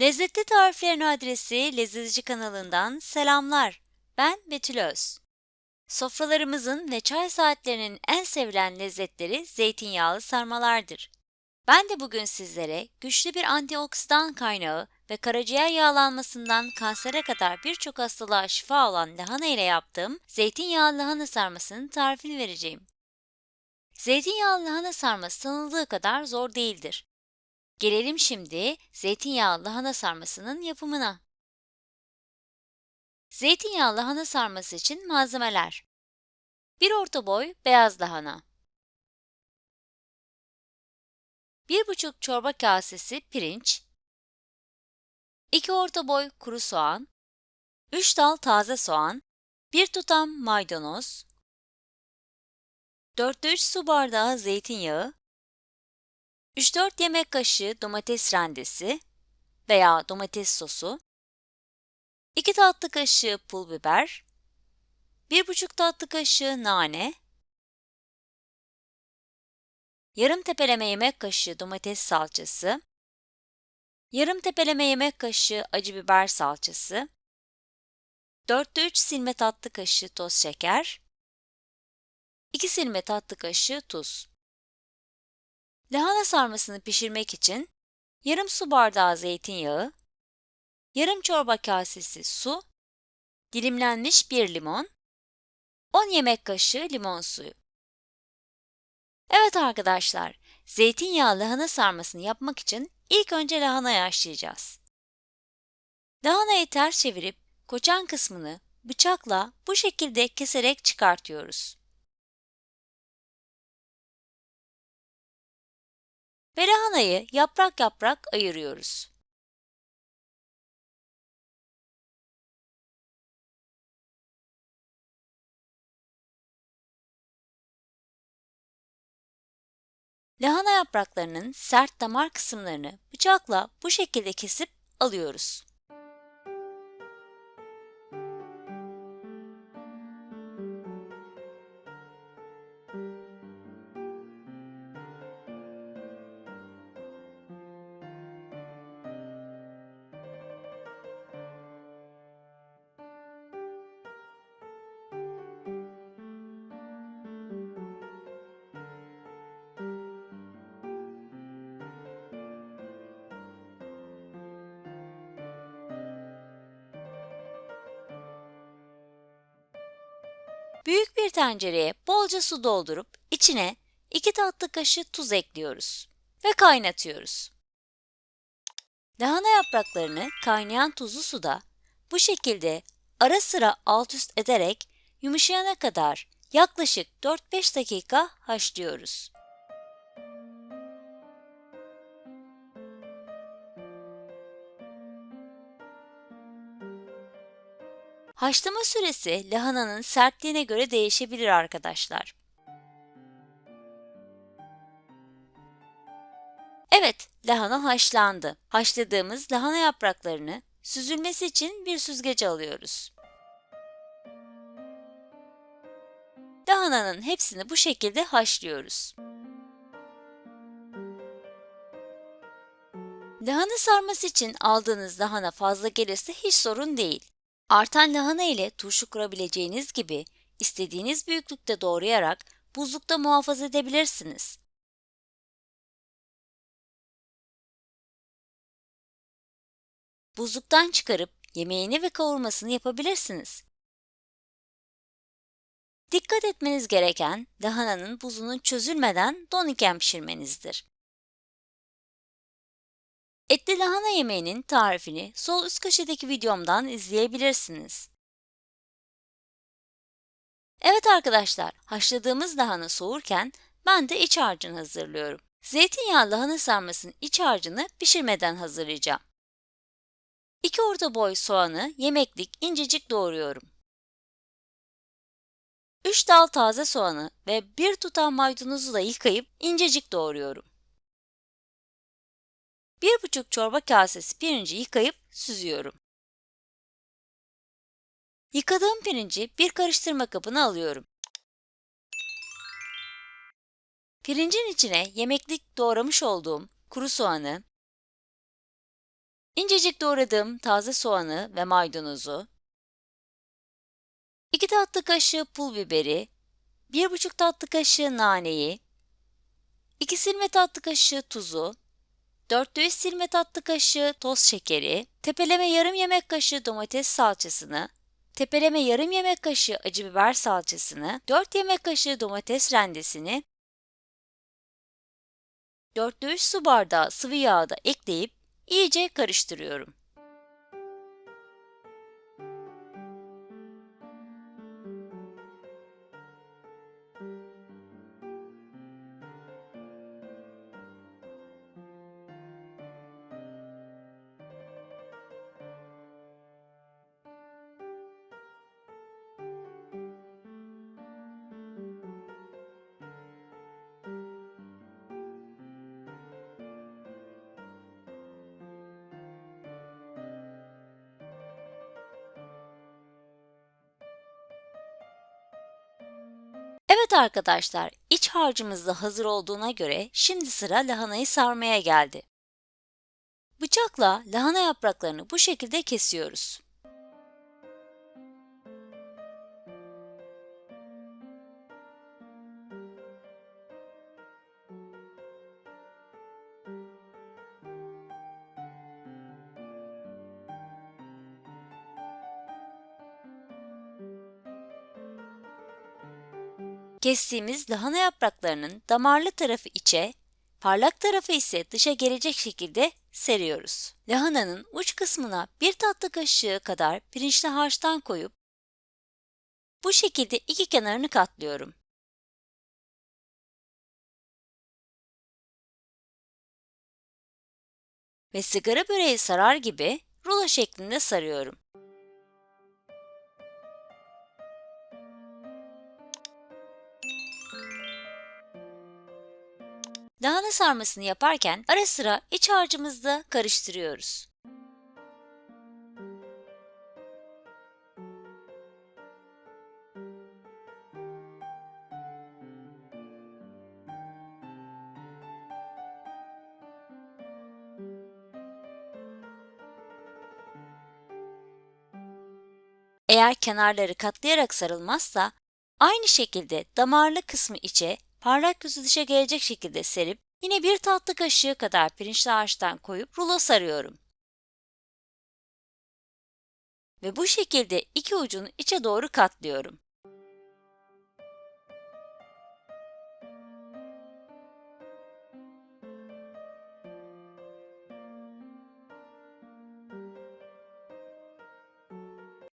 Lezzetli Tariflerin Adresi Lezzetici kanalından selamlar. Ben Betül Öz. Sofralarımızın ve çay saatlerinin en sevilen lezzetleri zeytinyağlı sarmalardır. Ben de bugün sizlere güçlü bir antioksidan kaynağı ve karaciğer yağlanmasından kansere kadar birçok hastalığa şifa olan lahana ile yaptığım zeytinyağlı lahana sarmasının tarifini vereceğim. Zeytinyağlı lahana sarması sanıldığı kadar zor değildir. Gelelim şimdi zeytinyağlı lahana sarmasının yapımına. Zeytinyağlı lahana sarması için malzemeler. 1 orta boy beyaz lahana. 1,5 çorba kasesi pirinç. 2 orta boy kuru soğan. 3 dal taze soğan. 1 tutam maydanoz. 4'te 3 su bardağı zeytinyağı 3-4 yemek kaşığı domates rendesi veya domates sosu, 2 tatlı kaşığı pul biber, 1,5 tatlı kaşığı nane, yarım tepeleme yemek kaşığı domates salçası, yarım tepeleme yemek kaşığı acı biber salçası, 4'te 3 silme tatlı kaşığı toz şeker, 2 silme tatlı kaşığı tuz. Lahana sarmasını pişirmek için yarım su bardağı zeytinyağı, yarım çorba kasesi su, dilimlenmiş bir limon, 10 yemek kaşığı limon suyu. Evet arkadaşlar, zeytinyağlı lahana sarmasını yapmak için ilk önce lahana haşlayacağız. Lahanayı ters çevirip koçan kısmını bıçakla bu şekilde keserek çıkartıyoruz. Ve yaprak yaprak ayırıyoruz. Lahana yapraklarının sert damar kısımlarını bıçakla bu şekilde kesip alıyoruz. Büyük bir tencereye bolca su doldurup içine 2 tatlı kaşığı tuz ekliyoruz ve kaynatıyoruz. Lahana yapraklarını kaynayan tuzlu suda bu şekilde ara sıra alt üst ederek yumuşayana kadar yaklaşık 4-5 dakika haşlıyoruz. Haşlama süresi lahananın sertliğine göre değişebilir arkadaşlar. Evet, lahana haşlandı. Haşladığımız lahana yapraklarını süzülmesi için bir süzgece alıyoruz. Lahananın hepsini bu şekilde haşlıyoruz. Lahana sarması için aldığınız lahana fazla gelirse hiç sorun değil. Artan lahana ile turşu kurabileceğiniz gibi istediğiniz büyüklükte doğrayarak buzlukta muhafaza edebilirsiniz. Buzluktan çıkarıp yemeğini ve kavurmasını yapabilirsiniz. Dikkat etmeniz gereken lahananın buzunun çözülmeden don iken pişirmenizdir. Etli lahana yemeğinin tarifini sol üst köşedeki videomdan izleyebilirsiniz. Evet arkadaşlar, haşladığımız lahana soğurken ben de iç harcını hazırlıyorum. Zeytinyağlı lahana sarmasının iç harcını pişirmeden hazırlayacağım. 2 orta boy soğanı yemeklik incecik doğruyorum. 3 dal taze soğanı ve 1 tutam maydanozu da yıkayıp incecik doğruyorum. 1,5 çorba kasesi pirinci yıkayıp süzüyorum. Yıkadığım pirinci bir karıştırma kabına alıyorum. Pirincin içine yemeklik doğramış olduğum kuru soğanı, incecik doğradığım taze soğanı ve maydanozu, 2 tatlı kaşığı pul biberi, 1,5 tatlı kaşığı naneyi, 2 silme tatlı kaşığı tuzu, 400 silme tatlı kaşığı toz şekeri, tepeleme yarım yemek kaşığı domates salçasını, tepeleme yarım yemek kaşığı acı biber salçasını, 4 yemek kaşığı domates rendesini, 4'te 3 su bardağı sıvı yağı da ekleyip iyice karıştırıyorum. Evet arkadaşlar, iç harcımız da hazır olduğuna göre şimdi sıra lahanayı sarmaya geldi. Bıçakla lahana yapraklarını bu şekilde kesiyoruz. Kestiğimiz lahana yapraklarının damarlı tarafı içe, parlak tarafı ise dışa gelecek şekilde seriyoruz. Lahananın uç kısmına bir tatlı kaşığı kadar pirinçli harçtan koyup bu şekilde iki kenarını katlıyorum. Ve sigara böreği sarar gibi rulo şeklinde sarıyorum. Lahana sarmasını yaparken ara sıra iç harcımızda karıştırıyoruz. Eğer kenarları katlayarak sarılmazsa aynı şekilde damarlı kısmı içe parlak yüzü dışa gelecek şekilde serip yine bir tatlı kaşığı kadar pirinçli harçtan koyup rulo sarıyorum. Ve bu şekilde iki ucunu içe doğru katlıyorum.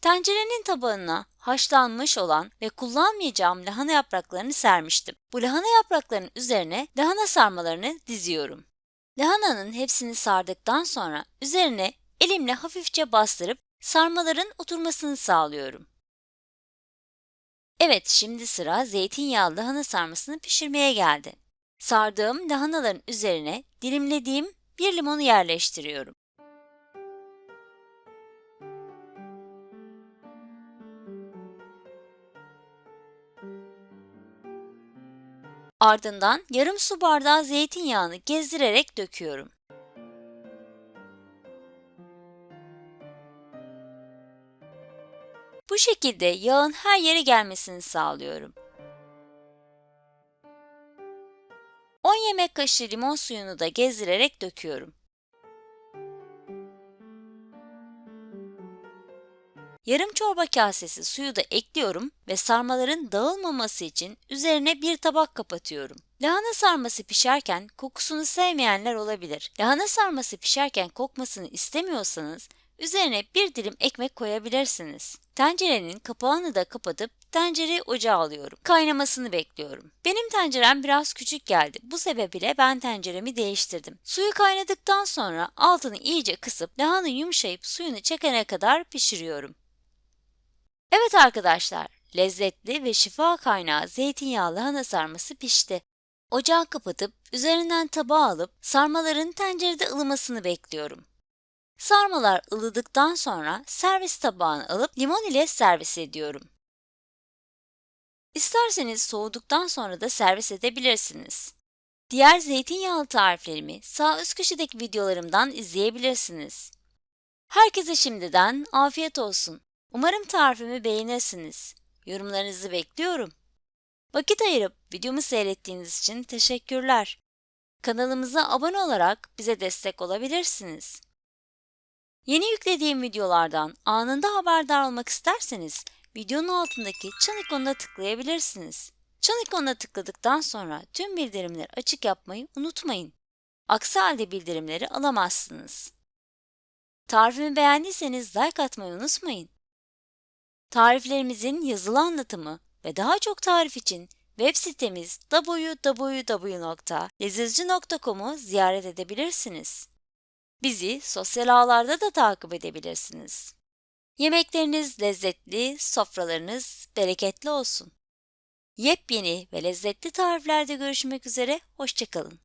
Tencerenin tabağına haşlanmış olan ve kullanmayacağım lahana yapraklarını sermiştim. Bu lahana yapraklarının üzerine lahana sarmalarını diziyorum. Lahananın hepsini sardıktan sonra üzerine elimle hafifçe bastırıp sarmaların oturmasını sağlıyorum. Evet, şimdi sıra zeytinyağlı lahana sarmasını pişirmeye geldi. Sardığım lahanaların üzerine dilimlediğim bir limonu yerleştiriyorum. Ardından yarım su bardağı zeytinyağını gezdirerek döküyorum. Bu şekilde yağın her yere gelmesini sağlıyorum. 10 yemek kaşığı limon suyunu da gezdirerek döküyorum. Yarım çorba kasesi suyu da ekliyorum ve sarmaların dağılmaması için üzerine bir tabak kapatıyorum. Lahana sarması pişerken kokusunu sevmeyenler olabilir. Lahana sarması pişerken kokmasını istemiyorsanız üzerine bir dilim ekmek koyabilirsiniz. Tencerenin kapağını da kapatıp tencereyi ocağa alıyorum. Kaynamasını bekliyorum. Benim tencerem biraz küçük geldi. Bu sebeple ben tenceremi değiştirdim. Suyu kaynadıktan sonra altını iyice kısıp lahana yumuşayıp suyunu çekene kadar pişiriyorum. Evet arkadaşlar, lezzetli ve şifa kaynağı zeytinyağlı lahana sarması pişti. Ocağı kapatıp üzerinden tabağa alıp sarmaların tencerede ılımasını bekliyorum. Sarmalar ılıdıktan sonra servis tabağına alıp limon ile servis ediyorum. İsterseniz soğuduktan sonra da servis edebilirsiniz. Diğer zeytinyağlı tariflerimi sağ üst köşedeki videolarımdan izleyebilirsiniz. Herkese şimdiden afiyet olsun. Umarım tarifimi beğenirsiniz. Yorumlarınızı bekliyorum. Vakit ayırıp videomu seyrettiğiniz için teşekkürler. Kanalımıza abone olarak bize destek olabilirsiniz. Yeni yüklediğim videolardan anında haberdar olmak isterseniz videonun altındaki çan ikonuna tıklayabilirsiniz. Çan ikonuna tıkladıktan sonra tüm bildirimleri açık yapmayı unutmayın. Aksi halde bildirimleri alamazsınız. Tarifimi beğendiyseniz like atmayı unutmayın. Tariflerimizin yazılı anlatımı ve daha çok tarif için web sitemiz www.lezizci.com'u ziyaret edebilirsiniz. Bizi sosyal ağlarda da takip edebilirsiniz. Yemekleriniz lezzetli, sofralarınız bereketli olsun. Yepyeni ve lezzetli tariflerde görüşmek üzere, hoşçakalın.